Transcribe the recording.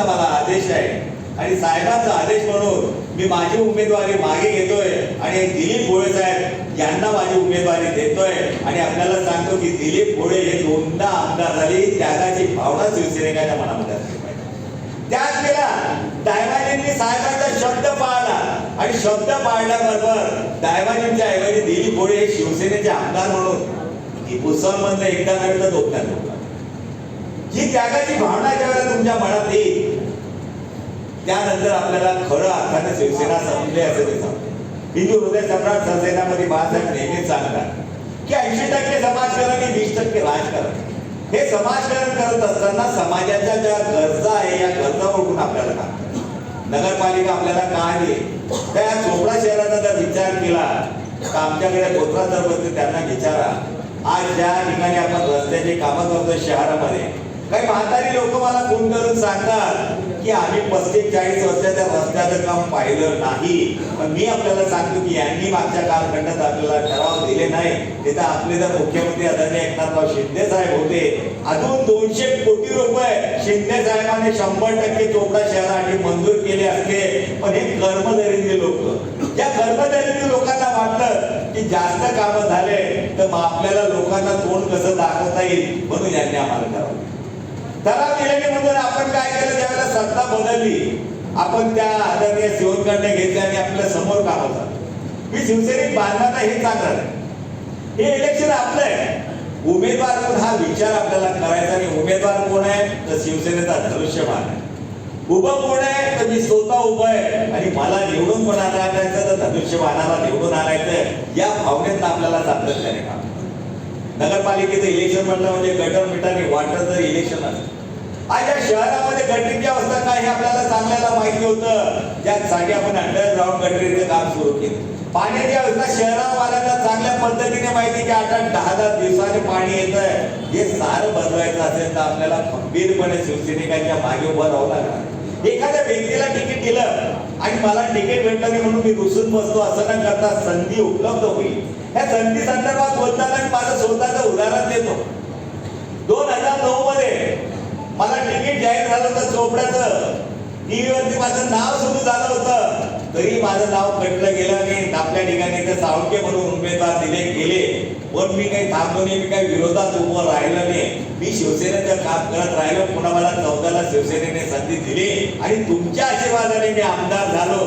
साहेबांचा मला आदेश आहे. आणि साहेबांचा आदेश म्हणून मी माझी उमेदवारी मागे घेतोय आणि दिलीप भोळे साहेब यांना माझी उमेदवारी देतोय. आणि आपल्याला सांगतो की दिलीप भोळे हे दोनदा आमदार झाली. त्यागाची भावना शिवसैनिकाच्या मनामध्ये असली त्याच वेळेला दायवाजींनी साहेबांचा शब्द पाळला. आणि शब्द पाळल्याबरोबर दायवाजींच्या ऐवजी दिलीप भोळे हे शिवसेनेचे आमदार म्हणून की मुसलमान एकदा नव्हे तर दोनदा ही त्यागाची भावना ज्यावेळेला तुमच्या मनात येईल त्यानंतर आपल्याला खरं अर्थाने शिवसेना संपली असं ते सांगतो हिंदू हृदय सम्राट सरसेनापती बाळासाहेब नेहमीच सांगतात की ऐंशी टक्के समाजकारण आणि वीस टक्के राजकारण. हे समाजकारण करत असताना समाजाच्या ज्या गरजा आहे या गरजा ओळखून आपल्याला काम नगरपालिका आपल्याला का आली त्या चोपडा शहराचा जर विचार केला तर आमच्याकडे बोत्रा जर बसते त्यांना विचारा. आज ज्या ठिकाणी आपण रस्त्याची कामं करतो शहरामध्ये काही म्हातारी लोक मला फोन करून सांगतात की आम्ही पस्तीस चाळीस वर्षाच्या रस्त्याचं काम पाहिलं नाही. पण मी आपल्याला सांगतो की यांनी मागच्या कालखंडात आपल्याला ठराव दिले नाही. तिथं आपले तर मुख्यमंत्री आदरणीय एकनाथराव शिंदे साहेब होते. अजून दोनशे कोटी रुपये शिंदे साहेबांनी शंभर टक्के चोपडा शहरासाठी मंजूर केले असते. पण हे कर्मदरिद्री लोक. या कर्मदरिद्री लोकांना वाटलं की जास्त कामं झाले तर मग आपल्याला लोकांना तोंड कसं दाखवता येईल म्हणून यांनी आम्हाला ठराव ठराव दिल्यानंतर आपण काय केलं? सत्ता बदलली आपण त्या आदरणीय शिवणकडने घेतल्या आणि आपल्यासमोर काम होता मी शिवसेनेत बांधताना हे सांगणार आहे. हे इलेक्शन आपलं आहे. उमेदवार कोण? हा विचार आपल्याला करायचा आणि उमेदवार कोण आहे? तर शिवसेनेचा धनुष्यमान आहे. उभं कोण आहे? तर मी स्वतः उभं आहे. आणि मला निवडून पण आणायचं तर धनुष्यबाणाला निवडून आणायचं या भावनेत आपल्याला सातत्याने काम नगरपालिकेचं इलेक्शन म्हटलं म्हणजे गटर मिटाने वाटत इलेक्शन असतं. आज या शहरामध्ये गटरीची अवस्था काय हे आपल्याला चांगल्याला माहिती होतं. ज्यासाठी आपण अंडरग्राऊंड गटरीचं काम सुरू केलं. पाण्याची अवस्था शहरावाल्यांना चांगल्या पद्धतीने माहिती की आठ आठ दहा दहा दिवसाने पाणी येत आहे हे सारं बदलायचं असेल तर आपल्याला खंबीरपणे शिवसैनिकांच्या मागे उभं राहावं लागणार. एखाद्या व्यक्तीला तिकीट दिलं आणि मला तिकीट भेटलं नाही म्हणून मी रुसून बसतो असं न करता संधी उपलब्ध होईल. या संधी संदर्भात बोलताना माझं स्वतःचं उदाहरण देतो. दोन हजार नऊ मध्ये मला तिकीट जाहीर झालं होतं चोपड्याचं टीव्हीवरती माझं नाव सुरू झालं होतं. तरी माझं नाव कटलं गेलं नाही आपल्या ठिकाणी ते साळुंके म्हणून उमेदवार दिले गेले. पण मी काही थांबलो नाही मी काही विरोधात उभं राहिलं नाही. मी शिवसेनेचं काम करत राहिलो. पुन्हा मला चौदाला शिवसेनेने संधी दिली आणि तुमच्या आशीर्वादाने मी आमदार झालो.